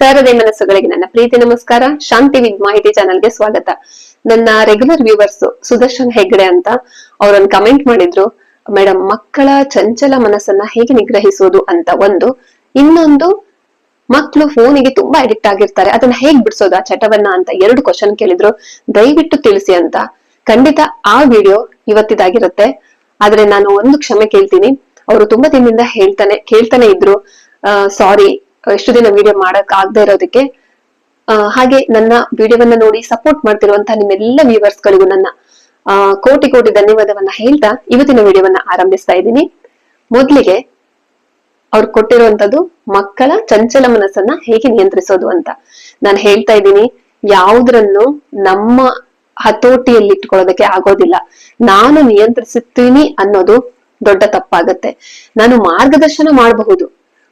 ಸಾರದೆ ಮನಸ್ಸುಗಳಿಗೆ ನನ್ನ ಪ್ರೀತಿ ನಮಸ್ಕಾರ. ಶಾಂತಿ ವಿದ್ ಮಾಹಿತಿ ಚಾನಲ್ಗೆ ಸ್ವಾಗತ. ನನ್ನ ರೆಗ್ಯುಲರ್ ವ್ಯೂವರ್ಸ್ ಸುದರ್ಶನ್ ಹೆಗ್ಡೆ ಅಂತ ಅವರೊಂದು ಕಮೆಂಟ್ ಮಾಡಿದ್ರು ಮೇಡಮ್ ಮಕ್ಕಳ ಚಂಚಲ ಮನಸ್ಸನ್ನ ಹೇಗೆ ನಿಗ್ರಹಿಸೋದು? ಅಂತ ಒಂದು, ಇನ್ನೊಂದು ಮಕ್ಕಳು ಫೋನಿಗೆ ತುಂಬಾ ಅಡಿಕ್ಟ್ ಆಗಿರ್ತಾರೆ. ಅದನ್ನ ಹೇಗ್ ಬಿಡಿಸೋದು? ಆ ಚಟವನ್ನ ಅಂತ ಎರಡು ಕ್ವಶನ್ ಕೇಳಿದ್ರು. ದಯವಿಟ್ಟು ತಿಳಿಸಿ ಅಂತ. ಖಂಡಿತ ಆ ವಿಡಿಯೋ ಇವತ್ತಿದಾಗಿರುತ್ತೆ. ಆದ್ರೆ ನಾನು ಒಂದು ಕ್ಷಮೆ ಕೇಳ್ತೀನಿ. ಅವರು ತುಂಬಾ ದಿನದಿಂದ ಹೇಳ್ತಾನೆ, ಕೇಳ್ತಾನೆ ಇದ್ರು. ಸಾರಿ ಎಷ್ಟು ದಿನ ವಿಡಿಯೋ ಮಾಡಕ್ ಆಗದೆ ಇರೋದಕ್ಕೆ ಹಾಗೆ ನನ್ನ ವಿಡಿಯೋವನ್ನ ನೋಡಿ ಸಪೋರ್ಟ್ ಮಾಡ್ತಿರುವಂತಹ ನಿಮ್ಮೆಲ್ಲ ವ್ಯೂವರ್ಸ್ ಗಳಿಗೂ ನನ್ನ ಕೋಟಿ ಕೋಟಿ ಧನ್ಯವಾದವನ್ನ ಹೇಳ್ತಾ ಇವತ್ತಿನ ವಿಡಿಯೋವನ್ನ ಆರಂಭಿಸ್ತಾ ಇದ್ದೀನಿ. ಮೊದಲಿಗೆ ಅವ್ರು ಕೊಟ್ಟಿರುವಂತದ್ದು ಮಕ್ಕಳ ಚಂಚಲ ಮನಸ್ಸನ್ನ ಹೇಗೆ ನಿಯಂತ್ರಿಸೋದು ಅಂತ. ನಾನು ಹೇಳ್ತಾ ಇದ್ದೀನಿ ಯಾವ್ದ್ರನ್ನು ನಮ್ಮ ಹತೋಟಿಯಲ್ಲಿ ಇಟ್ಕೊಳ್ಳೋದಕ್ಕೆ ಆಗೋದಿಲ್ಲ. ನಾನು ನಿಯಂತ್ರಿಸುತ್ತೀನಿ ಅನ್ನೋದು ದೊಡ್ಡ ತಪ್ಪಾಗತ್ತೆ. ನಾನು ಮಾರ್ಗದರ್ಶನ ಮಾಡಬಹುದು.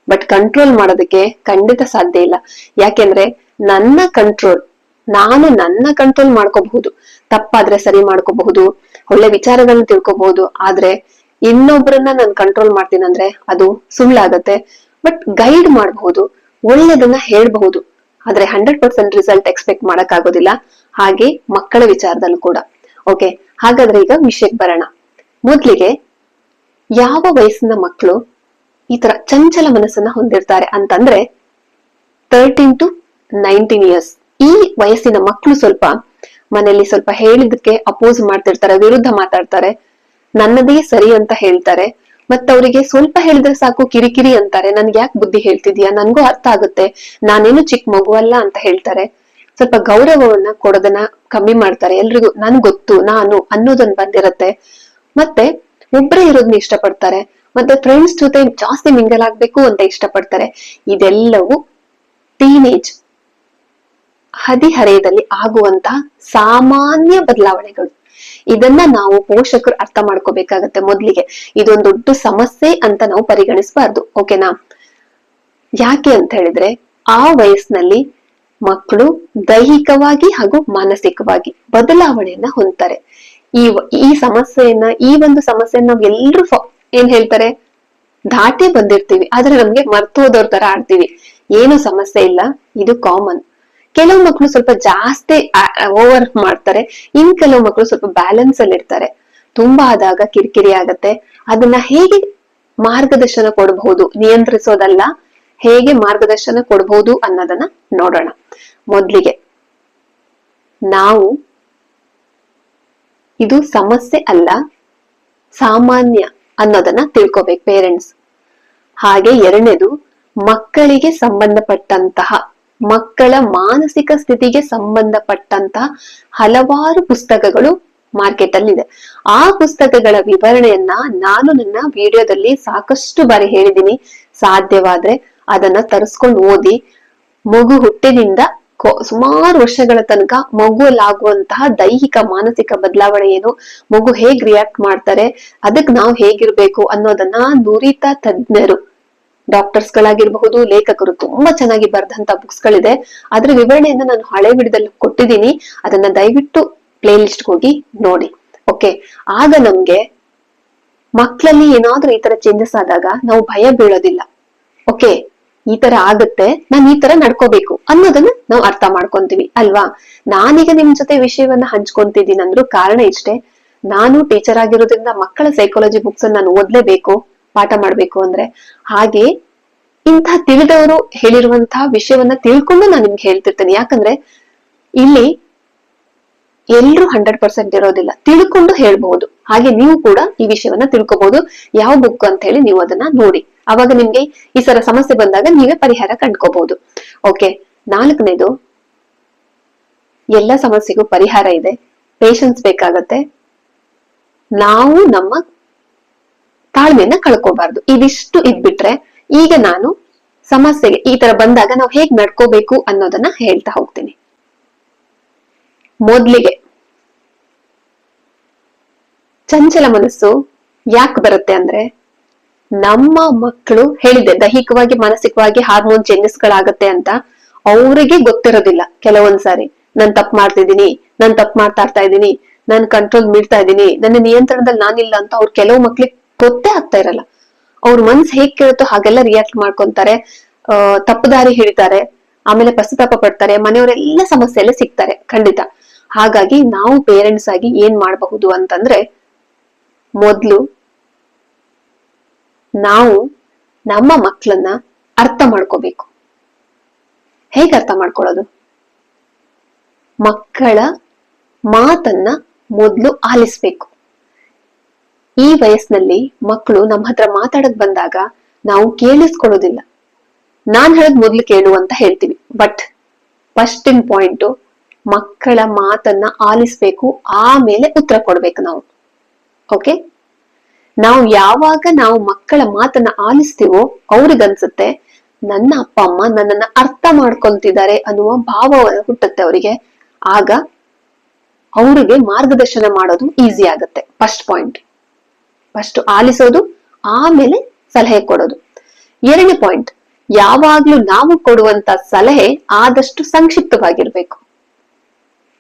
ಬಟ್ ಕಂಟ್ರೋಲ್ ಮಾಡೋದಕ್ಕೆ ಖಂಡಿತ ಸಾಧ್ಯ ಇಲ್ಲ. ಯಾಕೆಂದ್ರೆ ನನ್ನ ಕಂಟ್ರೋಲ್ ನಾನು ನನ್ನ ಕಂಟ್ರೋಲ್ ಮಾಡ್ಕೋಬಹುದು. ತಪ್ಪಾದ್ರೆ ಸರಿ ಮಾಡ್ಕೋಬಹುದು. ಒಳ್ಳೆ ವಿಚಾರಗಳನ್ನ ತಿಳ್ಕೊಬಹುದು. ಆದ್ರೆ ಇನ್ನೊಬ್ಬರನ್ನ ನಾನು ಕಂಟ್ರೋಲ್ ಮಾಡ್ತೀನಂದ್ರೆ ಅದು ಸುಳ್ಳಾಗತ್ತೆ. ಬಟ್ ಗೈಡ್ ಮಾಡಬಹುದು. ಒಳ್ಳೆದನ್ನ ಹೇಳ್ಬಹುದು. ಆದ್ರೆ ಹಂಡ್ರೆಡ್ ಪರ್ಸೆಂಟ್ ರಿಸಲ್ಟ್ ಎಕ್ಸ್ಪೆಕ್ಟ್ ಮಾಡಕ್ ಆಗೋದಿಲ್ಲ ಹಾಗೆ ಮಕ್ಕಳ ವಿಚಾರದಲ್ಲೂ ಕೂಡ. ಓಕೆ ಹಾಗಾದ್ರೆ ಈಗ ವಿಷಯಕ್ಕೆ ಬರೋಣ. ಮೊದ್ಲಿಗೆ ಯಾವ ವಯಸ್ಸಿನ ಮಕ್ಕಳು ಈ ತರ ಚಂಚಲ ಮನಸ್ಸನ್ನ ಹೊಂದಿರ್ತಾರೆ ಅಂತಂದ್ರೆ ತರ್ಟೀನ್ ಟು ನೈನ್ಟೀನ್ ಇಯರ್ಸ್ ಈ ವಯಸ್ಸಿನ ಮಕ್ಕಳು ಸ್ವಲ್ಪ ಮನೆಯಲ್ಲಿ ಸ್ವಲ್ಪ ಹೇಳಿದಕ್ಕೆ ಅಪೋಸ್ ಮಾಡ್ತಿರ್ತಾರೆ, ವಿರುದ್ಧ ಮಾತಾಡ್ತಾರೆ, ನನ್ನದೇ ಸರಿ ಅಂತ ಹೇಳ್ತಾರೆ, ಮತ್ತೆ ಅವರಿಗೆ ಸ್ವಲ್ಪ ಹೇಳಿದ್ರೆ ಸಾಕು, ಕಿರಿಕಿರಿ ಅಂತಾರೆ, ನನ್ಗೆ ಯಾಕೆ ಬುದ್ಧಿ ಹೇಳ್ತಿದ್ಯಾ, ನನ್ಗೂ ಅರ್ಥ ಆಗುತ್ತೆ, ನಾನೇನು ಚಿಕ್ಕ ಮಗು ಅಲ್ಲ ಅಂತ ಹೇಳ್ತಾರೆ. ಸ್ವಲ್ಪ ಗೌರವವನ್ನ ಕೊಡೋದನ್ನ ಕಮ್ಮಿ ಮಾಡ್ತಾರೆ, ಎಲ್ರಿಗೂ ನನ್ ಗೊತ್ತು, ನಾನು ಅನ್ನೋದನ್ ಬಂದಿರತ್ತೆ. ಮತ್ತೆ ಒಬ್ಬರೇ ಇರೋದನ್ನ ಇಷ್ಟಪಡ್ತಾರೆ. ಮತ್ತೆ ಫ್ರೆಂಡ್ಸ್ ಜೊತೆ ಜಾಸ್ತಿ ಮಿಂಗಲ್ ಆಗ್ಬೇಕು ಅಂತ ಇಷ್ಟಪಡ್ತಾರೆ. ಇದೆಲ್ಲವೂ ಟೀನೇಜ್ ಹದಿಹರೆಯದಲ್ಲಿ ಆಗುವಂತಹ ಸಾಮಾನ್ಯ ಬದಲಾವಣೆಗಳು. ಇದನ್ನ ನಾವು ಪೋಷಕರು ಅರ್ಥ ಮಾಡ್ಕೋಬೇಕಾಗತ್ತೆ ಮೊದ್ಲಿಗೆ. ಇದೊಂದು ದೊಡ್ಡ ಸಮಸ್ಯೆ ಅಂತ ನಾವು ಪರಿಗಣಿಸಬಾರ್ದು ಓಕೆನಾ ಯಾಕೆ ಅಂತ ಹೇಳಿದ್ರೆ, ಆ ವಯಸ್ಸಿನಲ್ಲಿ ಮಕ್ಕಳು ದೈಹಿಕವಾಗಿ ಹಾಗೂ ಮಾನಸಿಕವಾಗಿ ಬದಲಾವಣೆಯನ್ನ ಹೊಂದ್ತಾರೆ. ಈ ಈ ಸಮಸ್ಯೆಯನ್ನ, ಈ ಒಂದು ಸಮಸ್ಯೆಯನ್ನ ನಾವ್ ಎಲ್ರು ಏನ್ ಹೇಳ್ತಾರೆ? ದಾಟಿ ಬಂದಿರ್ತೀವಿ. ಆದ್ರೆ ನಮ್ಗೆ ಮರ್ತು ಹೋದವ್ರ ತರ ಆಡ್ತೀವಿ. ಏನು ಸಮಸ್ಯೆ ಇಲ್ಲ. ಇದು ಕಾಮನ್ ಕೆಲವು ಮಕ್ಕಳು ಸ್ವಲ್ಪ ಜಾಸ್ತಿ ಓವರ್ ಮಾಡ್ತಾರೆ. ಇನ್ ಕೆಲವು ಮಕ್ಕಳು ಸ್ವಲ್ಪ ಬ್ಯಾಲೆನ್ಸ್ ಅಲ್ಲಿ ಇರ್ತಾರೆ. ತುಂಬಾ ಆದಾಗ ಕಿರಿಕಿರಿ ಆಗತ್ತೆ. ಅದನ್ನ ಹೇಗೆ ಮಾರ್ಗದರ್ಶನ ಕೊಡಬಹುದು? ನಿಯಂತ್ರಿಸೋದಲ್ಲ. ಹೇಗೆ ಮಾರ್ಗದರ್ಶನ ಕೊಡಬಹುದು ಅನ್ನೋದನ್ನ ನೋಡೋಣ. ಮೊದ್ಲಿಗೆ ನಾವು ಇದು ಸಮಸ್ಯೆ ಅಲ್ಲ. ಸಾಮಾನ್ಯ ಅನ್ನೋದನ್ನ ತಿಳ್ಕೊಬೇಕು ಪೇರೆಂಟ್ಸ್ ಹಾಗೆ ಎರಡನೇದು ಮಕ್ಕಳಿಗೆ ಸಂಬಂಧಪಟ್ಟಂತಹ, ಮಕ್ಕಳ ಮಾನಸಿಕ ಸ್ಥಿತಿಗೆ ಸಂಬಂಧಪಟ್ಟಂತಹ ಹಲವಾರು ಪುಸ್ತಕಗಳು ಮಾರ್ಕೆಟ್ ಅಲ್ಲಿ ಇದೆ ಆ ಪುಸ್ತಕಗಳ ವಿವರಣೆಯನ್ನ ನಾನು ನನ್ನ ವಿಡಿಯೋದಲ್ಲಿ ಸಾಕಷ್ಟು ಬಾರಿ ಹೇಳಿದ್ದೀನಿ. ಸಾಧ್ಯವಾದ್ರೆ ಅದನ್ನ ತರಿಸ್ಕೊಂಡು ಓದಿ, ಮಗು ಹುಟ್ಟಿನಿಂದ ಸುಮಾರು ವರ್ಷಗಳ ತನಕ ಮಗುವಲ್ಲಾಗುವಂತಹ ದೈಹಿಕ, ಮಾನಸಿಕ ಬದಲಾವಣೆ ಏನು ಮಗು ಹೇಗ್ ರಿಯಾಕ್ಟ್ ಮಾಡ್ತಾರೆ, ಅದಕ್ ನಾವು ಹೇಗಿರ್ಬೇಕು ಅನ್ನೋದನ್ನ ನುರಿತ ತಜ್ಞರು ಡಾಕ್ಟರ್ಸ್ ಗಳಾಗಿರ್ಬಹುದು ಲೇಖಕರು ತುಂಬಾ ಚೆನ್ನಾಗಿ ಬರೆದಂತ ಬುಕ್ಸ್ ಗಳಿದೆ ಅದ್ರ ವಿವರಣೆಯನ್ನ ನಾನು ಹಳೆ ವಿಡಿಯೋದಲ್ಲಿ ಕೊಟ್ಟಿದ್ದೀನಿ. ಅದನ್ನ ದಯವಿಟ್ಟು ಪ್ಲೇ ಲಿಸ್ಟ್ ಹೋಗಿ ನೋಡಿ. ಓಕೆ ಆಗ ನಮ್ಗೆ ಮಕ್ಕಳಲ್ಲಿ ಏನಾದ್ರೂ ಈ ತರ ಚೇಂಜಸ್ ಆದಾಗ ನಾವು ಭಯ ಬೀಳೋದಿಲ್ಲ. ಓಕೆ ಈ ತರ ಆಗತ್ತೆ, ನಾನು ಈ ತರ ನಡ್ಕೋಬೇಕು ಅನ್ನೋದನ್ನ ನಾವು ಅರ್ಥ ಮಾಡ್ಕೊಂತೀವಿ, ಅಲ್ವಾ? ನಾನೀಗ ನಿಮ್ ಜೊತೆ ವಿಷಯವನ್ನ ಹಂಚ್ಕೊಂತಿದ್ದೀನಿ ಅಂದ್ರೂ ಕಾರಣ ಇಷ್ಟೇ. ನಾನು ಟೀಚರ್ ಆಗಿರೋದ್ರಿಂದ ಮಕ್ಕಳ ಸೈಕಾಲಜಿ ಬುಕ್ಸ್ ನಾನು ಓದ್ಲೇಬೇಕು, ಪಾಠ ಮಾಡ್ಬೇಕು ಅಂದ್ರೆ. ಹಾಗೆ ಇಂಥ ತಿಳಿದವರು ಹೇಳಿರುವಂತಹ ವಿಷಯವನ್ನ ತಿಳ್ಕೊಂಡು ನಾನು ನಿಮ್ಗೆ ಹೇಳ್ತಿರ್ತೇನೆ. ಯಾಕಂದ್ರೆ ಇಲ್ಲಿ ಎಲ್ರು ಹಂಡ್ರೆಡ್ ಪರ್ಸೆಂಟ್ ಇರೋದಿಲ್ಲ. ತಿಳ್ಕೊಂಡು ಹೇಳ್ಬಹುದು. ಹಾಗೆ ನೀವು ಕೂಡ ಈ ವಿಷಯವನ್ನ ತಿಳ್ಕೊಬಹುದು. ಯಾವ ಬುಕ್ ಅಂತ ಹೇಳಿ ನೀವು ಅದನ್ನ ನೋಡಿ. ಅವಾಗ ನಿಮ್ಗೆ ಈ ಸರ ಸಮಸ್ಯೆ ಬಂದಾಗ ನೀವೇ ಪರಿಹಾರ ಕಂಡ್ಕೋಬಹುದು ಓಕೆ ನಾಲ್ಕನೇದು, ಎಲ್ಲ ಸಮಸ್ಯೆಗೂ ಪರಿಹಾರ ಇದೆ. ಪೇಷನ್ಸ್ ಬೇಕಾಗತ್ತೆ. ನಾವು ನಮ್ಮ ತಾಳ್ಮೆಯನ್ನ ಕಳ್ಕೋಬಾರ್ದು. ಇದಿಷ್ಟು ಇದ್ಬಿಟ್ರೆ ಈಗ ನಾನು ಸಮಸ್ಯೆಗೆ ಈ ತರ ಬಂದಾಗ ನಾವು ಹೇಗ್ ನಡ್ಕೋಬೇಕು ಅನ್ನೋದನ್ನ ಹೇಳ್ತಾ ಹೋಗ್ತೀನಿ. ಮೊದ್ಲಿಗೆ ಚಂಚಲ ಮನಸ್ಸು ಯಾಕೆ ಬರುತ್ತೆ ಅಂದ್ರೆ ನಮ್ಮ ಮಕ್ಕಳು ಹೇಳಿದೆ, ದೈಹಿಕವಾಗಿ, ಮಾನಸಿಕವಾಗಿ ಹಾರ್ಮೋನ್ ಚೇಂಜಸ್ ಗಳಾಗತ್ತೆ ಅಂತ. ಅವರಿಗೆ ಗೊತ್ತಿರೋದಿಲ್ಲ ಕೆಲವೊಂದ್ಸಾರಿ ನಾನ್ ತಪ್ಪು ಮಾಡ್ತಿದ್ದೀನಿ, ನಾನ್ ತಪ್ಪು ಮಾಡ್ತಾ ಇರ್ತಾ ಇದ್ದೀನಿ, ನಾನ್ ಕಂಟ್ರೋಲ್ ಮೀಡ್ತಾ ಇದ್ದೀನಿ, ನನ್ನ ನಿಯಂತ್ರಣದಲ್ಲಿ ನಾನಿಲ್ಲ ಅಂತ ಅವ್ರು ಕೆಲವು ಮಕ್ಳಿಗೆ ಗೊತ್ತೇ ಆಗ್ತಾ ಇರಲ್ಲ. ಅವ್ರ ಮನ್ಸ್ ಹೇಗ್ ಕೇಳುತ್ತೋ ಹಾಗೆಲ್ಲ ರಿಯಾಕ್ಟ್ ಮಾಡ್ಕೊಂತಾರೆ ಅಹ್ ತಪ್ಪುದಾರಿ ಹಿಡಿತಾರೆ, ಆಮೇಲೆ ಪಶ್ಚಾತ್ತಾಪ ಪಡ್ತಾರೆ, ಮನೆಯವರೆಲ್ಲ ಸಮಸ್ಯೆಯಲ್ಲಿ ಸಿಗ್ತಾರೆ, ಖಂಡಿತ. ಹಾಗಾಗಿ ನಾವು ಪೇರೆಂಟ್ಸ್ ಆಗಿ ಏನ್ ಮಾಡಬಹುದು ಅಂತಂದ್ರೆ, ಮೊದ್ಲು ನಾವು ನಮ್ಮ ಮಕ್ಕಳನ್ನ ಅರ್ಥ ಮಾಡ್ಕೋಬೇಕು. ಹೇಗೆ ಅರ್ಥ ಮಾಡ್ಕೊಳ್ಳೋದು? ಮಕ್ಕಳ ಮಾತನ್ನ ಮೊದಲು ಆಲಿಸ್ಬೇಕು. ಈ ವಯಸ್ಸಿನಲ್ಲಿ ಮಕ್ಕಳು ನಮ್ಮ ಹತ್ರ ಮಾತಾಡಕ್ ಬಂದಾಗ ನಾವು ಕೇಳಿಸ್ಕೊಳ್ಳೋದಿಲ್ಲ. ನಾನ್ ಹೇಳದ್ ಮೊದ್ಲು ಕೇಳು ಅಂತ ಹೇಳ್ತೀವಿ. ಬಟ್ ಫಸ್ಟ್ ಇನ್ ಪಾಯಿಂಟ್ ಮಕ್ಕಳ ಮಾತನ್ನ ಆಲಿಸ್ಬೇಕು, ಆಮೇಲೆ ಉತ್ತರ ಕೊಡ್ಬೇಕು ನಾವು. ಓಕೆ? ನಾವು ಯಾವಾಗ ನಾವು ಮಕ್ಕಳ ಮಾತನ್ನ ಆಲಿಸ್ತೀವೋ ಅವ್ರಿಗನ್ಸುತ್ತೆ, ನನ್ನ ಅಪ್ಪ, ಅಮ್ಮ ನನ್ನನ್ನ ಅರ್ಥ ಮಾಡ್ಕೊಂತಿದ್ದಾರೆ ಅನ್ನುವ ಭಾವ ಹುಟ್ಟುತ್ತೆ ಅವರಿಗೆ. ಆಗ ಅವರಿಗೆ ಮಾರ್ಗದರ್ಶನ ಮಾಡೋದು ಈಸಿ ಆಗುತ್ತೆ ಫಸ್ಟ್ ಪಾಯಿಂಟ್ ಫಸ್ಟ್ ಆಲಿಸೋದು, ಆಮೇಲೆ ಸಲಹೆ ಕೊಡೋದು. ಎರಡನೇ ಪಾಯಿಂಟ್ ಯಾವಾಗ್ಲೂ ನಾವು ಕೊಡುವಂತ ಸಲಹೆ ಆದಷ್ಟು ಸಂಕ್ಷಿಪ್ತವಾಗಿರ್ಬೇಕು.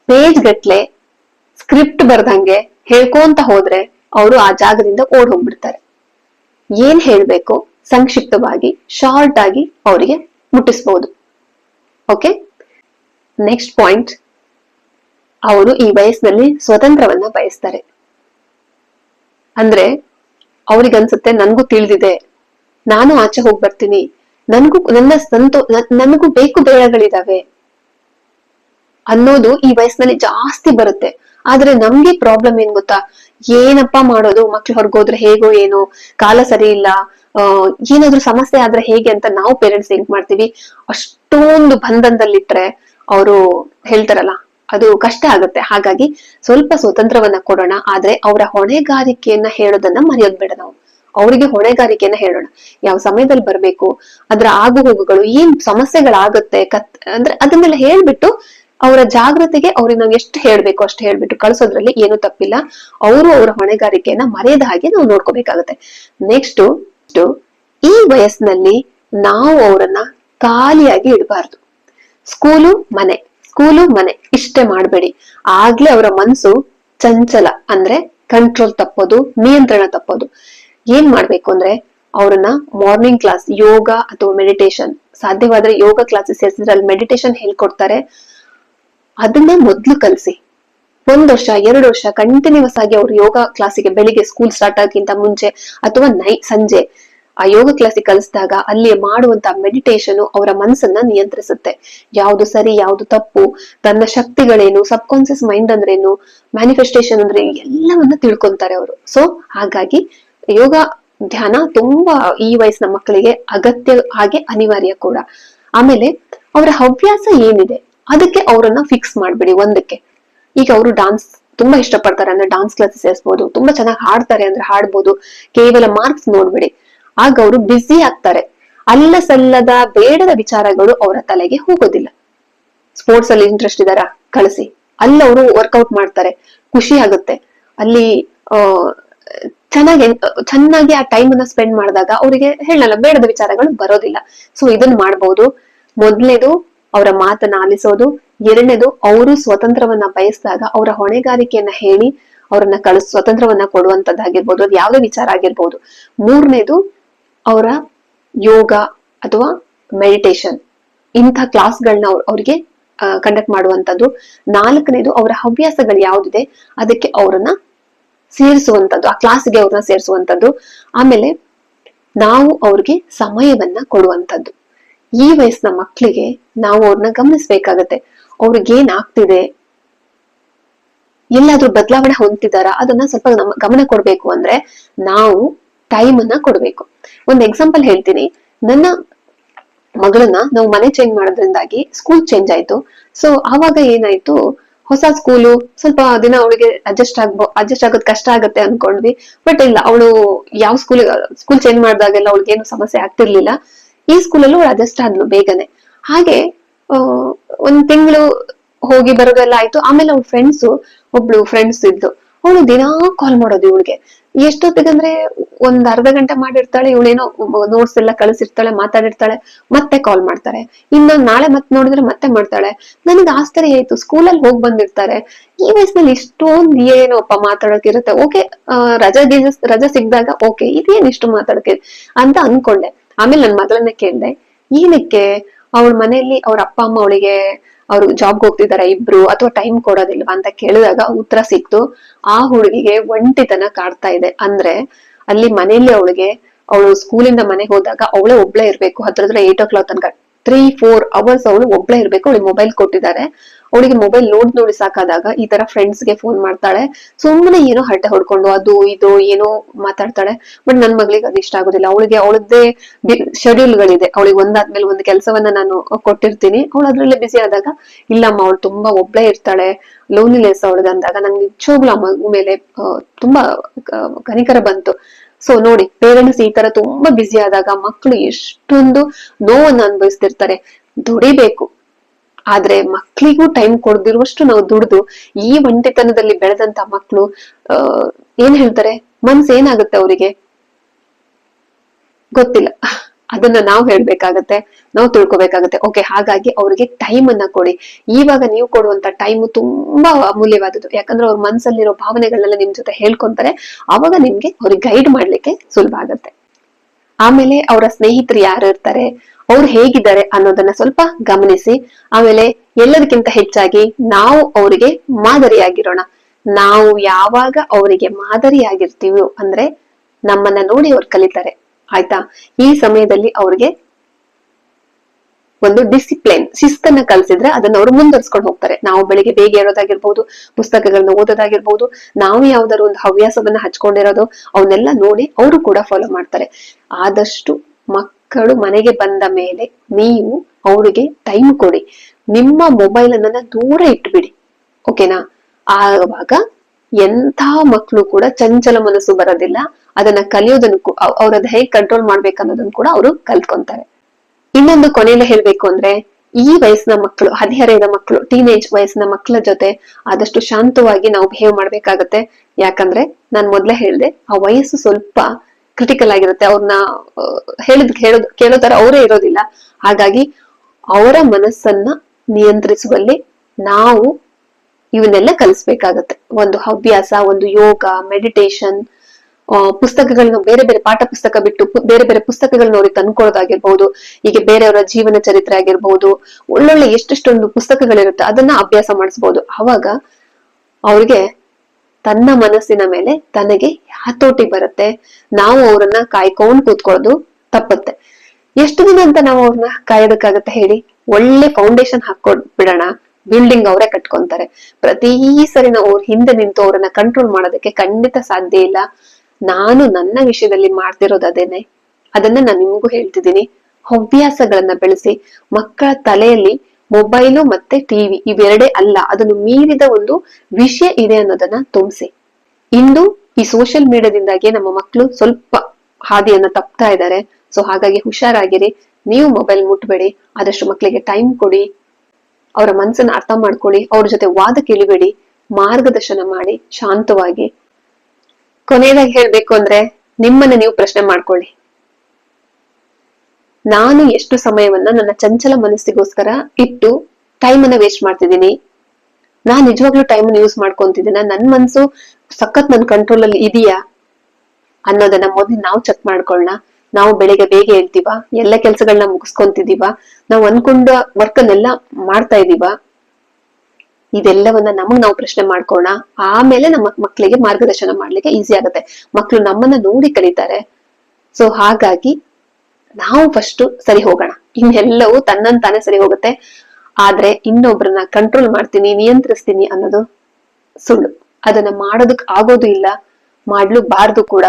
ಪೇಜ್ ಗಟ್ಲೆ ಸ್ಕ್ರಿಪ್ಟ್ ಬರ್ದಂಗೆ ಹೇಳ್ಕೊಂತ ಹೋದ್ರೆ ಅವರು ಆ ಜಾಗದಿಂದ ಓಡ್ ಹೋಗ್ಬಿಡ್ತಾರೆ. ಏನ್ ಹೇಳ್ಬೇಕು? ಸಂಕ್ಷಿಪ್ತವಾಗಿ ಶಾರ್ಟ್ ಆಗಿ ಅವರಿಗೆ ಮುಟ್ಟಿಸ್ಬೋದು. ಓಕೆ ನೆಕ್ಸ್ಟ್ ಪಾಯಿಂಟ್ ಅವರು ಈ ವಯಸ್ಸಿನಲ್ಲಿ ಸ್ವತಂತ್ರವನ್ನ ಬಯಸ್ತಾರೆ. ಅಂದ್ರೆ, ಅವ್ರಿಗನ್ಸುತ್ತೆ, ನನ್ಗೂ ತಿಳಿದಿದೆ. ನಾನು ಆಚೆ ಹೋಗಿ ಬರ್ತೀನಿ ನನ್ಗೂ, ನನ್ನ ಸಂತೋ, ನನ್- ನನಗೂ ಬೇಕು ಬೇಡಗಳಿದಾವೆ ಅನ್ನೋದು ಈ ವಯಸ್ಸಿನಲ್ಲಿ ಜಾಸ್ತಿ ಬರುತ್ತೆ. ಆದ್ರೆ ನಮ್ಗೆ ಪ್ರಾಬ್ಲಮ್ ಏನ್ ಗೊತ್ತಾ? ಏನಪ್ಪಾ ಮಾಡೋದು? ಮಕ್ಳು ಹೊರಗೋದ್ರೆ ಹೇಗೋ ಏನೋ? ಕಾಲ ಸರಿ ಇಲ್ಲ. ಆ, ಏನಾದ್ರೂ ಸಮಸ್ಯೆ ಆದ್ರೆ ಹೇಗೆ ಅಂತ ನಾವು ಪೇರೆಂಟ್ಸ್ ಥಿಂಕ್ ಮಾಡ್ತೀವಿ. ಅಷ್ಟೊಂದು ಬಂಧನದಲ್ಲಿಟ್ರೆ ಅವರು ಹೇಳ್ತಾರಲ್ಲ, ಅದು ಕಷ್ಟ ಆಗುತ್ತೆ. ಹಾಗಾಗಿ ಸ್ವಲ್ಪ ಸ್ವತಂತ್ರವನ್ನ ಕೊಡೋಣ. ಆದ್ರೆ ಅವರ ಹೊಣೆಗಾರಿಕೆಯನ್ನ ಹೇಳೋದನ್ನ ಮರೆಯೋದ್ ಬೇಡ ನಾವು. ಅವರಿಗೆ ಹೊಣೆಗಾರಿಕೆಯನ್ನ ಹೇಳೋಣ. ಯಾವ ಸಮಯದಲ್ಲಿ ಬರ್ಬೇಕು? ಅದ್ರ ಆಗು ಹೋಗುಗಳು, ಏನ್ ಸಮಸ್ಯೆಗಳಾಗುತ್ತೆ? ಕತ್, ಅಂದ್ರೆ ಅದನ್ನೆಲ್ಲ ಹೇಳ್ಬಿಟ್ಟು ಅವರ ಜಾಗೃತಿಗೆ ಅವ್ರಿಗೆ ನಾವು ಎಷ್ಟು ಹೇಳ್ಬೇಕು ಅಷ್ಟು ಹೇಳ್ಬಿಟ್ಟು ಕಳ್ಸೋದ್ರಲ್ಲಿ ಏನು ತಪ್ಪಿಲ್ಲ. ಅವರು ಅವರ ಹೊಣೆಗಾರಿಕೆಯನ್ನ ಮರೆಯದ ಹಾಗೆ ನಾವು ನೋಡ್ಕೋಬೇಕಾಗತ್ತೆ. ನೆಕ್ಸ್ಟ್ ಈ ವಯಸ್ಸಿನಲ್ಲಿ ನಾವು ಅವರನ್ನ ಖಾಲಿಯಾಗಿ ಇಡಬಾರ್ದು. ಸ್ಕೂಲು ಮನೆ ಸ್ಕೂಲು ಮನೆ ಇಷ್ಟೇ ಮಾಡಬೇಡಿ. ಆಗ್ಲೇ ಅವರ ಮನ್ಸು ಚಂಚಲ, ಅಂದ್ರೆ ಕಂಟ್ರೋಲ್ ತಪ್ಪೋದು, ನಿಯಂತ್ರಣ ತಪ್ಪೋದು. ಏನ್ ಮಾಡ್ಬೇಕು ಅಂದ್ರೆ ಅವ್ರನ್ನ ಮಾರ್ನಿಂಗ್ ಕ್ಲಾಸ್ ಯೋಗ ಅಥವಾ ಮೆಡಿಟೇಷನ್ ಸಾಧ್ಯವಾದ್ರೆ ಯೋಗ ಕ್ಲಾಸಸ್ ಹೆಸರಲ್ಲಿ ಮೆಡಿಟೇಷನ್ ಹೇಳ್ಕೊಡ್ತಾರೆ. ಅದನ್ನ ಮೊದ್ಲು ಕಲ್ಸಿ. ಒಂದ್ ವರ್ಷ, ಎರಡು ವರ್ಷ ಕಂಟಿನ್ಯೂಸ್ ಆಗಿ ಅವ್ರು ಯೋಗ ಕ್ಲಾಸಿಗೆ ಬೆಳಿಗ್ಗೆ ಸ್ಕೂಲ್ ಸ್ಟಾರ್ಟ್ ಆಗಿಂತ ಮುಂಚೆ ಅಥವಾ ನೈ ಸಂಜೆ ಆ ಯೋಗ ಕ್ಲಾಸಿಗೆ ಕಲಿಸಿದಾಗ ಅಲ್ಲಿ ಮಾಡುವಂತ ಮೆಡಿಟೇಷನ್ ಅವರ ಮನಸ್ಸನ್ನ ನಿಯಂತ್ರಿಸುತ್ತೆ. ಯಾವ್ದು ಸರಿ, ಯಾವ್ದು ತಪ್ಪು, ತನ್ನ ಶಕ್ತಿಗಳೇನು ಸಬ್ ಕಾನ್ಸಿಯಸ್ ಮೈಂಡ್ ಅಂದ್ರೇನು ಮ್ಯಾನಿಫೆಸ್ಟೇಷನ್ ಅಂದ್ರೆ ಎಲ್ಲವನ್ನ ತಿಳ್ಕೊಂತಾರೆ ಅವರು. ಸೊ ಹಾಗಾಗಿ ಯೋಗ ಧ್ಯಾನ ತುಂಬಾ ಈ ವಯಸ್ಸಿನ ಮಕ್ಕಳಿಗೆ ಅಗತ್ಯ, ಹಾಗೆ ಅನಿವಾರ್ಯ ಕೂಡ. ಆಮೇಲೆ ಅವರ ಹವ್ಯಾಸ ಏನಿದೆ? ಅದಕ್ಕೆ ಅವರನ್ನ ಫಿಕ್ಸ್ ಮಾಡ್ಬಿಡಿ ಒಂದಕ್ಕೆ. ಈಗ ಅವರು ಡಾನ್ಸ್ ತುಂಬಾ ಇಷ್ಟಪಡ್ತಾರೆ, ಅಂದ್ರೆ ಡಾನ್ಸ್ ಕ್ಲಾಸ್ ಸೇರಿಸಬಹುದು ತುಂಬಾ ಚೆನ್ನಾಗಿ ಹಾಡ್ತಾರೆ ಅಂದ್ರೆ ಹಾಡ್ಬೋದು, ಕೇವಲ ಮಾರ್ಕ್ಸ್ ನೋಡ್ಬಿಡಿ. ಆಗ ಅವರು ಬ್ಯುಸಿ ಆಗ್ತಾರೆ. ಅಲ್ಲ ಸಲ್ಲದ ಬೇಡದ ವಿಚಾರಗಳು ಅವರ ತಲೆಗೆ ಹೋಗೋದಿಲ್ಲ. ಸ್ಪೋರ್ಟ್ಸ್ ಅಲ್ಲಿ ಇಂಟ್ರೆಸ್ಟ್ ಇದಾರ ಕಳಿಸಿ. ಅಲ್ಲಿ ಅವರು ವರ್ಕೌಟ್ ಮಾಡ್ತಾರೆ. ಖುಷಿ ಆಗುತ್ತೆ. ಅಲ್ಲಿ ಚೆನ್ನಾಗಿ ಚೆನ್ನಾಗಿ ಆ ಟೈಮ್ ಅನ್ನ ಸ್ಪೆಂಡ್ ಮಾಡಿದಾಗ ಅವರಿಗೆ ಹೇಳಲ್ಲ, ಬೇಡದ ವಿಚಾರಗಳು ಬರೋದಿಲ್ಲ. ಸೊ ಇದನ್ನ ಮಾಡಬಹುದು ಮೊದಲನೇದು ಅವರ ಮಾತನ್ನ ಆಲಿಸೋದು. ಎರಡನೇದು, ಅವರು ಸ್ವತಂತ್ರವನ್ನ ಬಯಸಿದಾಗ ಅವರ ಹೊಣೆಗಾರಿಕೆಯನ್ನ ಹೇಳಿ ಅವರನ್ನ ಕಳಿಸ್ ಸ್ವತಂತ್ರವನ್ನ ಕೊಡುವಂತದ್ದಾಗಿರ್ಬೋದು ಅದು ಯಾವುದೇ ವಿಚಾರ ಆಗಿರ್ಬೋದು. ಮೂರನೇದು, ಅವರ ಯೋಗ ಅಥವಾ ಮೆಡಿಟೇಷನ್ ಇಂಥ ಕ್ಲಾಸ್ಗಳನ್ನ ಅವ್ರಿಗೆ ಕಂಡಕ್ಟ್ ಮಾಡುವಂತದ್ದು ನಾಲ್ಕನೇದು, ಅವರ ಹವ್ಯಾಸಗಳು ಯಾವುದಿದೆ, ಅದಕ್ಕೆ ಅವರನ್ನ ಸೇರಿಸುವಂತದ್ದು ಆ ಕ್ಲಾಸ್ಗೆ ಅವ್ರನ್ನ ಸೇರಿಸುವಂತದ್ದು ಆಮೇಲೆ, ನಾವು ಅವ್ರಿಗೆ ಸಮಯವನ್ನ ಕೊಡುವಂತದ್ದು ಈ ವಯಸ್ಸಿನ ಮಕ್ಕಳಿಗೆ ನಾವು ಅವ್ರನ್ನ ಗಮನಿಸ್ಬೇಕಾಗತ್ತೆ. ಅವ್ರಿಗೇನ್ ಆಗ್ತಿದೆ ಎಲ್ಲಾದ್ರೂ ಬದಲಾವಣೆ ಹೊಂತಿದಾರ ಅದನ್ನ ಸ್ವಲ್ಪ ನಮ್ಮ ಗಮನ ಕೊಡ್ಬೇಕು ಅಂದ್ರೆ ನಾವು ಟೈಮ್ ಅನ್ನ ಕೊಡ್ಬೇಕು. ಒಂದ್ ಎಕ್ಸಾಂಪಲ್ ಹೇಳ್ತೀನಿ. ನನ್ನ ಮಗಳನ್ನ ನಾವು ಮನೆ ಚೇಂಜ್ ಮಾಡೋದ್ರಿಂದಾಗಿ ಸ್ಕೂಲ್ ಚೇಂಜ್ ಆಯ್ತು. ಸೊ ಆವಾಗ ಏನಾಯ್ತು? ಹೊಸ ಸ್ಕೂಲು ಸ್ವಲ್ಪ ದಿನ ಅವಳಿಗೆ ಅಡ್ಜಸ್ಟ್ ಆಗ್ಬೋ ಅಡ್ಜಸ್ಟ್ ಆಗೋದ್ ಕಷ್ಟ ಆಗತ್ತೆ ಅನ್ಕೊಂಡ್ವಿ. ಬಟ್ ಇಲ್ಲ, ಅವಳು ಯಾವ ಸ್ಕೂಲ್ ಸ್ಕೂಲ್ ಚೇಂಜ್ ಮಾಡಿದಾಗೆಲ್ಲ ಅವಳಿಗೆ ಏನು ಸಮಸ್ಯೆ ಆಗ್ತಿರ್ಲಿಲ್ಲ. ಈ ಸ್ಕೂಲಲ್ಲೂ ಆದ್ಲು ಬೇಗನೆ. ಹಾಗೆ ಒಂದ್ ತಿಂಗಳು ಹೋಗಿ ಬರೋದೆಲ್ಲ ಆಯ್ತು. ಆಮೇಲೆ ಅವ್ಳ ಫ್ರೆಂಡ್ಸ್ ಒಬ್ಳು ಫ್ರೆಂಡ್ಸ್ ಇದ್ದು. ಅವಳು ದಿನಾ ಕಾಲ್ ಮಾಡೋದು ಇವಳಿಗೆ. ಎಷ್ಟೊತ್ತಿಗಂದ್ರೆ ಒಂದ್ ಅರ್ಧ ಗಂಟೆ ಮಾಡಿರ್ತಾಳೆ, ಇವಳೇನೋ ನೋಟ್ಸ್ ಎಲ್ಲ ಕಳಿಸಿರ್ತಾಳೆ, ಮಾತಾಡಿರ್ತಾಳೆ, ಮತ್ತೆ ಕಾಲ್ ಮಾಡ್ತಾರೆ. ಇನ್ನೊಂದ್ ನಾಳೆ ಮತ್ತೆ ನೋಡಿದ್ರೆ ಮತ್ತೆ ಮಾಡ್ತಾಳೆ. ನನಗೆ ಆಶ್ಚರ್ಯ ಆಯ್ತು. ಸ್ಕೂಲಲ್ಲಿ ಹೋಗಿ ಬಂದಿರ್ತಾರೆ. ಈ ವಯಸ್ಸಿನಲ್ಲಿ ಇಷ್ಟೊಂದ್ ಏನೋಪ್ಪ ಮಾತಾಡೋಕಿರುತ್ತೆ. ಓಕೆ ರಜಾ ದಿವಸ, ರಜಾ ಸಿಕ್ಕಿದಾಗ ಓಕೆ, ಇದೇನ್ ಇಷ್ಟು ಮಾತಾಡಕ್ಕೆ ಅಂತ ಅನ್ಕೊಂಡೆ. ಆಮೇಲೆ ನನ್ ಮಗಳನ್ನ ಕೇಳ್ದೆ, ಏನಕ್ಕೆ? ಅವಳ ಮನೆಯಲ್ಲಿ ಅವ್ರ ಅಪ್ಪ, ಅಮ್ಮ ಅವಳಿಗೆ ಅವ್ರು ಜಾಬ್ಗೆ ಹೋಗ್ತಿದಾರ ಇಬ್ರು ಅಥವಾ ಟೈಮ್ ಕೊಡೋದಿಲ್ವಾ ಅಂತ ಕೇಳಿದಾಗ ಉತ್ತರ ಸಿಕ್ತು. ಆ ಹುಡುಗಿಗೆ ಒಂಟಿತನ ಕಾಡ್ತಾ ಇದೆ. ಅಂದ್ರೆ ಅಲ್ಲಿ ಮನೆಯಲ್ಲಿ ಅವಳಿಗೆ, ಅವಳು ಸ್ಕೂಲಿಂದ ಮನೆಗೆ ಹೋದಾಗ ಅವಳೇ ಒಬ್ಳೆ ಇರ್ಬೇಕು. ಹತ್ರ ಏಟ್ ಓ ಕ್ಲಾಕ್ ತನಕ ತ್ರೀ ಫೋರ್ ಅವರ್ಸ್ ಅವಳು ಒಬ್ಳೆ ಇರ್ಬೇಕು. ಅವಳಿಗೆ ಮೊಬೈಲ್ ಕೊಟ್ಟಿದ್ದಾರೆ. ಅವಳಿಗೆ ಮೊಬೈಲ್ ನೋಡ್ ನೋಡಿ ಸಾಕಾದಾಗ ಈ ತರ ಫ್ರೆಂಡ್ಸ್ಗೆ ಫೋನ್ ಮಾಡ್ತಾಳೆ. ಸುಮ್ಮನೆ ಏನೋ ಹರಟೆ ಹೊಡ್ಕೊಂಡು ಅದು, ಇದು, ಏನೋ ಮಾತಾಡ್ತಾಳೆ. ಬಟ್ ನನ್ ಮಗಳಿಗೆ ಅದು ಇಷ್ಟ ಆಗೋದಿಲ್ಲ. ಅವಳಿಗೆ, ಅವಳದ್ದೇ ಶೆಡ್ಯೂಲ್ ಗಳಿದೆ ಅವಳಿಗೆ ಒಂದಾದ್ಮೇಲೆ ಒಂದು ಕೆಲಸವನ್ನ ನಾನು ಕೊಟ್ಟಿರ್ತೀನಿ. ಅವಳು ಅದ್ರಲ್ಲೇ ಬಿಸಿ ಆದಾಗ, ಇಲ್ಲಮ್ಮ, ಅವಳು ತುಂಬಾ ಒಬ್ಳೆ ಇರ್ತಾಳೆ. ಲೋನ್ಲಿನೆಸ್ ಅವಳಿಗೆ ಅಂದಾಗ ನಂಗೆ ನಿಜವಾಗ್ಲೂ ಮಗು ಮೇಲೆ ತುಂಬಾ ಕನಿಕರ ಬಂತು. ಸೊ ನೋಡಿ ಪೇರೆಂಟ್ಸ್ ಈ ತರ ತುಂಬಾ ಬ್ಯುಸಿ ಆದಾಗ ಮಕ್ಕಳು ಎಷ್ಟೊಂದು ನೋವನ್ನು ಅನುಭವಿಸ್ತಿರ್ತಾರೆ. ದುಡಿಬೇಕು. ಆದ್ರೆ ಮಕ್ಕಳಿಗೂ ಟೈಮ್ ಕೊಡದಿರುವಷ್ಟು ನಾವು ದುಡ್ದು ಈ ಒಂಟಿತನದಲ್ಲಿ ಬೆಳೆದಂತ ಮಕ್ಕಳು ಆ, ಏನ್ ಹೇಳ್ತಾರೆ? ಮನ್ಸ್ ಏನಾಗುತ್ತೆ ಅವರಿಗೆ? ಗೊತ್ತಿಲ್ಲ. ಅದನ್ನ ನಾವು ಹೇಳ್ಬೇಕಾಗತ್ತೆ, ನಾವು ತಿಳ್ಕೊಬೇಕಾಗತ್ತೆ. ಓಕೆ ಹಾಗಾಗಿ ಅವ್ರಿಗೆ ಟೈಮ್ ಅನ್ನ ಕೊಡಿ. ಇವಾಗ ನೀವು ಕೊಡುವಂತ ಟೈಮ್ ತುಂಬಾ ಅಮೂಲ್ಯವಾದದ್ದು. ಯಾಕಂದ್ರೆ ಅವ್ರ ಮನ್ಸಲ್ಲಿರೋ ಭಾವನೆಗಳನ್ನೆಲ್ಲ ನಿಮ್ ಜೊತೆ ಹೇಳ್ಕೊಂತಾರೆ. ಅವಾಗ ನಿಮ್ಗೆ ಅವ್ರಿಗೆ ಗೈಡ್ ಮಾಡ್ಲಿಕ್ಕೆ ಸುಲಭ ಆಗತ್ತೆ. ಆಮೇಲೆ ಅವರ ಸ್ನೇಹಿತರು ಯಾರು ಇರ್ತಾರೆ? ಅವ್ರು ಹೇಗಿದ್ದಾರೆ ಅನ್ನೋದನ್ನ ಸ್ವಲ್ಪ ಗಮನಿಸಿ, ಆಮೇಲೆ ಎಲ್ಲದಕ್ಕಿಂತ ಹೆಚ್ಚಾಗಿ ನಾವು ಅವರಿಗೆ ಮಾದರಿಯಾಗಿರೋಣ. ನಾವು ಯಾವಾಗ ಅವರಿಗೆ ಮಾದರಿಯಾಗಿರ್ತೀವೋ ಅಂದ್ರೆ ನಮ್ಮನ್ನ ನೋಡಿ ಅವ್ರು ಕಲಿತಾರೆ, ಆಯ್ತಾ? ಈ ಸಮಯದಲ್ಲಿ ಅವ್ರಿಗೆ ಒಂದು ಡಿಸಿಪ್ಲಿನ್ ಶಿಸ್ತನ್ನ ಕಲ್ಸಿದ್ರೆ ಅದನ್ನ ಅವರು ಮುಂದುವರ್ಸ್ಕೊಂಡು ಹೋಗ್ತಾರೆ. ನಾವು ಬೆಳಿಗ್ಗೆ ಬೇಗ ಇರೋದಾಗಿರ್ಬಹುದು ಪುಸ್ತಕಗಳನ್ನ ಓದೋದಾಗಿರ್ಬಹುದು ನಾವು ಯಾವ್ದಾದ್ರು ಒಂದು ಹವ್ಯಾಸವನ್ನ ಹಚ್ಕೊಂಡಿರೋದು ಅವನ್ನೆಲ್ಲ ನೋಡಿ ಅವರು ಕೂಡ ಫಾಲೋ ಮಾಡ್ತಾರೆ. ಆದಷ್ಟು ಮಕ್ಕಳು ಮನೆಗೆ ಬಂದ ಮೇಲೆ ನೀವು ಅವರಿಗೆ ಟೈಮ್ ಕೊಡಿ. ನಿಮ್ಮ ಮೊಬೈಲ್ ಅನ್ನ ದೂರ ಇಟ್ಬಿಡಿ. ಓಕೆನಾ ಆವಾಗ ಎಂಥ ಮಕ್ಕಳು ಕೂಡ ಚಂಚಲ ಮನಸ್ಸು ಬರೋದಿಲ್ಲ. ಅದನ್ನ ಕಲಿಯೋದನ್ನು ಅವ್ರದ್ ಹೇಗ್ ಕಂಟ್ರೋಲ್ ಮಾಡ್ಬೇಕನ್ನೋದನ್ನ ಕೂಡ ಅವರು ಕಲ್ತ್ಕೊಂತಾರೆ. ಇನ್ನೊಂದು ಕೊನೆಯಲ್ಲಿ ಹೇಳ್ಬೇಕು ಅಂದ್ರೆ, ಈ ವಯಸ್ಸಿನ ಮಕ್ಕಳು ಹದಿಹರೆಯದ ಮಕ್ಕಳು ಟೀನೇಜ್ ವಯಸ್ಸಿನ ಮಕ್ಕಳ ಜೊತೆ ಆದಷ್ಟು ಶಾಂತವಾಗಿ ನಾವು ಬಿಹೇವ್ ಮಾಡ್ಬೇಕಾಗತ್ತೆ. ಯಾಕಂದ್ರೆ ನಾನ್ ಮೊದ್ಲೇ ಹೇಳ್ದೆ, ಆ ವಯಸ್ಸು ಸ್ವಲ್ಪ ಕ್ರಿಟಿಕಲ್ ಆಗಿರುತ್ತೆ. ಅವ್ರನ್ನ ಹೇಳಿದ್ ಕೇಳೋದ್, ಕೇಳೋ ತರ ಅವರೇ ಇರೋದಿಲ್ಲ. ಹಾಗಾಗಿ ಅವರ ಮನಸ್ಸನ್ನ ನಿಯಂತ್ರಿಸುವಲ್ಲಿ ನಾವು ಇವನ್ನೆಲ್ಲ ಕಲಿಸ್ಬೇಕಾಗತ್ತೆ. ಒಂದು ಹವ್ಯಾಸ, ಒಂದು ಯೋಗ ಮೆಡಿಟೇಷನ್ ಪುಸ್ತಕಗಳನ್ನ ಬೇರೆ ಬೇರೆ ಪಾಠ ಪುಸ್ತಕ ಬಿಟ್ಟು ಬೇರೆ ಬೇರೆ ಪುಸ್ತಕಗಳನ್ನ ಅವ್ರಿಗೆ ತಂದ್ಕೊಡೋದಾಗಿರ್ಬಹುದು ಹೀಗೆ ಬೇರೆಯವರ ಜೀವನ ಚರಿತ್ರೆ ಆಗಿರ್ಬಹುದು ಒಳ್ಳೊಳ್ಳೆ ಎಷ್ಟೆಷ್ಟೊಂದು ಪುಸ್ತಕಗಳಿರುತ್ತೆ, ಅದನ್ನ ಅಭ್ಯಾಸ ಮಾಡಿಸ್ಬೋದು. ಅವಾಗ ಅವ್ರಿಗೆ ತನ್ನ ಮನಸ್ಸಿನ ಮೇಲೆ ತನಗೆ ಹತೋಟಿ ಬರುತ್ತೆ. ನಾವು ಅವ್ರನ್ನ ಕಾಯ್ಕೊಂಡ್ ಕೂತ್ಕೊಳ್ಳೋದು ತಪ್ಪುತ್ತೆ. ಎಷ್ಟು ದಿನ ಅಂತ ನಾವು ಅವ್ರನ್ನ ಕಾಯೋದಕ್ಕಾಗತ್ತೆ ಹೇಳಿ? ಒಳ್ಳೆ ಫೌಂಡೇಶನ್ ಹಾಕೊಂಡ್ ಬಿಡೋಣ ಬಿಲ್ಡಿಂಗ್ ಅವರೇ ಕಟ್ಕೊಂತಾರೆ. ಪ್ರತಿ ಸರಿ ನಾವು ಅವ್ರ ಹಿಂದೆ ನಿಂತು ಅವ್ರನ್ನ ಕಂಟ್ರೋಲ್ ಮಾಡೋದಕ್ಕೆ ಖಂಡಿತ ಸಾಧ್ಯ ಇಲ್ಲ. ನಾನು ನನ್ನ ವಿಷಯದಲ್ಲಿ ಮಾಡ್ತಿರೋದು ಅದೇನೆ. ಅದನ್ನ ನಾನು ನಿಮಗೂ ಹೇಳ್ತಿದ್ದೀನಿ. ಹವ್ಯಾಸಗಳನ್ನ ಬೆಳೆಸಿ ಮಕ್ಕಳ ತಲೆಯಲ್ಲಿ ಮೊಬೈಲು ಮತ್ತೆ ಟಿವಿ ಇವೆರಡೇ ಅಲ್ಲ, ಅದನ್ನು ಮೀರಿದ ಒಂದು ವಿಷಯ ಇದೆ ಅನ್ನೋದನ್ನ ತುಂಬಿಸಿ ಇಂದು ಈ ಸೋಷಿಯಲ್ ಮೀಡಿಯಾದಿಂದಾಗಿ ನಮ್ಮ ಮಕ್ಕಳು ಸ್ವಲ್ಪ ಹಾದಿಯನ್ನ ತಪ್ತಾ ಇದ್ದಾರೆ. ಸೊ ಹಾಗಾಗಿ ಹುಷಾರಾಗಿರಿ. ನೀವು ಮೊಬೈಲ್ ಮುಟ್ಬೇಡಿ. ಆದಷ್ಟು ಮಕ್ಕಳಿಗೆ ಟೈಮ್ ಕೊಡಿ. ಅವರ ಮನಸ್ಸನ್ನ ಅರ್ಥ ಮಾಡ್ಕೊಳ್ಳಿ. ಅವ್ರ ಜೊತೆ ವಾದ ಕೇಳಿಬೇಡಿ. ಮಾರ್ಗದರ್ಶನ ಮಾಡಿ, ಶಾಂತವಾಗಿ. ಕೊನೆಯದಾಗಿ ಹೇಳ್ಬೇಕು ಅಂದ್ರೆ, ನಿಮ್ಮನ್ನ ನೀವು ಪ್ರಶ್ನೆ ಮಾಡ್ಕೊಳ್ಳಿ. ನಾನು ಎಷ್ಟು ಸಮಯವನ್ನ ನನ್ನ ಚಂಚಲ ಮನಸ್ಸಿಗೋಸ್ಕರ ಇಟ್ಟು ಟೈಮ್ ಅನ್ನ ವೇಸ್ಟ್ ಮಾಡ್ತಿದ್ದೀನಿ? ನಾನ್ ನಿಜವಾಗ್ಲೂ ಟೈಮ್ ಯೂಸ್ ಮಾಡ್ಕೊಂತಿದ್ದೀನ? ನನ್ ಮನ್ಸು ಸಖತ್ ನನ್ ಕಂಟ್ರೋಲ್ ಅಲ್ಲಿ ಇದೆಯಾ? ಅನ್ನೋದನ್ನ ಮೊದ್ಲು ನಾವು ಚೆಕ್ ಮಾಡ್ಕೊಳ್ಳೋಣ ನಾವು ಬೆಳಿಗ್ಗೆ ಬೇಗ ಹೇಳ್ತೀವ ಎಲ್ಲ ಕೆಲ್ಸಗಳನ್ನ ಮುಗಿಸ್ಕೊಂತಿದೀವ ನಾವು ಅನ್ಕೊಂಡ ವರ್ಕ್ ಅನ್ನೆಲ್ಲ ಮಾಡ್ತಾ ಇದೀವ? ಇದೆಲ್ಲವನ್ನ ನಮಗ್ ನಾವು ಪ್ರಶ್ನೆ ಮಾಡ್ಕೊಳ್ಳೋಣ ಆಮೇಲೆ ನಮ್ಮ ಮಕ್ಕಳಿಗೆ ಮಾರ್ಗದರ್ಶನ ಮಾಡ್ಲಿಕ್ಕೆ ಈಸಿ ಆಗುತ್ತೆ. ಮಕ್ಕಳು ನಮ್ಮನ್ನ ನೋಡಿ ಕಲಿತಾರೆ. ಸೊ ಹಾಗಾಗಿ ನಾವು ಫಸ್ಟ್ ಸರಿ ಹೋಗೋಣ. ಇನ್ನೆಲ್ಲವೂ ತನ್ನಂತಾನೆ ಸರಿ ಹೋಗುತ್ತೆ. ಆದ್ರೆ ಇನ್ನೊಬ್ರನ್ನ ಕಂಟ್ರೋಲ್ ಮಾಡ್ತೀನಿ, ನಿಯಂತ್ರಿಸ್ತೀನಿ ಅನ್ನೋದು ಸುಳ್ಳು. ಅದನ್ನ ಮಾಡೋದಕ್ ಆಗೋದು ಇಲ್ಲ ಮಾಡ್ಲು ಬಾರ್ದು ಕೂಡ.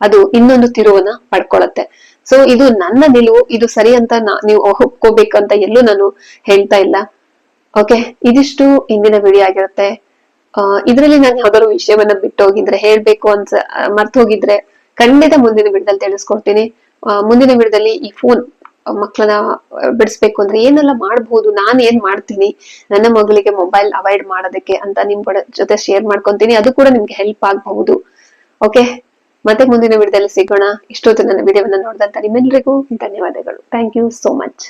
ಅದು ಇನ್ನೊಂದು ತಿರುವನ್ನ ಪಡ್ಕೊಳತ್ತೆ. ಸೊ ಇದು ನನ್ನ ನಿಲುವು, ಇದು ಸರಿ ಅಂತ ನೀವು ಒಪ್ಕೋಬೇಕಂತ ಎಲ್ಲೂ ನಾನು ಹೇಳ್ತಾ ಇಲ್ಲ. ಓಕೆ ಇದಿಷ್ಟು ಇಂದಿನ ವಿಡಿಯೋ ಆಗಿರುತ್ತೆ. ಅಹ್ ಇದರಲ್ಲಿ ನಾನು ಯಾವ್ದಾದ್ರು ವಿಷಯವನ್ನ ಬಿಟ್ಟು ಹೋಗಿದ್ರೆ ಹೇಳ್ಬೇಕು ಅನ್ಸ ಮರ್ತೋಗಿದ್ರೆ ಖಂಡಿತ ಮುಂದಿನ ವಿಡಿಯೋದಲ್ಲಿ ತಿಳಿಸ್ಕೊಡ್ತೀನಿ. ಮುಂದಿನ ವಿಡದಲ್ಲಿ ಈ ಫೋನ್ ಮಕ್ಕಳನ್ನ ಬಿಡಿಸ್ಬೇಕು ಅಂದ್ರೆ ಏನೆಲ್ಲ ಮಾಡಬಹುದು ನಾನು ಏನ್ ಮಾಡ್ತೀನಿ? ನನ್ನ ಮಗಳಿಗೆ ಮೊಬೈಲ್ ಅವಾಯ್ಡ್ ಮಾಡೋದಕ್ಕೆ ಅಂತ ನಿಮ್ ಜೊತೆ ಶೇರ್ ಮಾಡ್ಕೊಂತೀನಿ. ಅದು ಕೂಡ ನಿಮ್ಗೆ ಹೆಲ್ಪ್ ಆಗಬಹುದು. ಓಕೆ ಮತ್ತೆ ಮುಂದಿನ ವಿಡಿಯೋದಲ್ಲಿ ಸಿಗೋಣ. ಇಷ್ಟೊತ್ತು ನನ್ನ ವಿಡಿಯೋವನ್ನ ನೋಡಿದಂತ ನಿಮ್ಮೆಲ್ಲರಿಗೂ ಧನ್ಯವಾದಗಳು. Thank you so much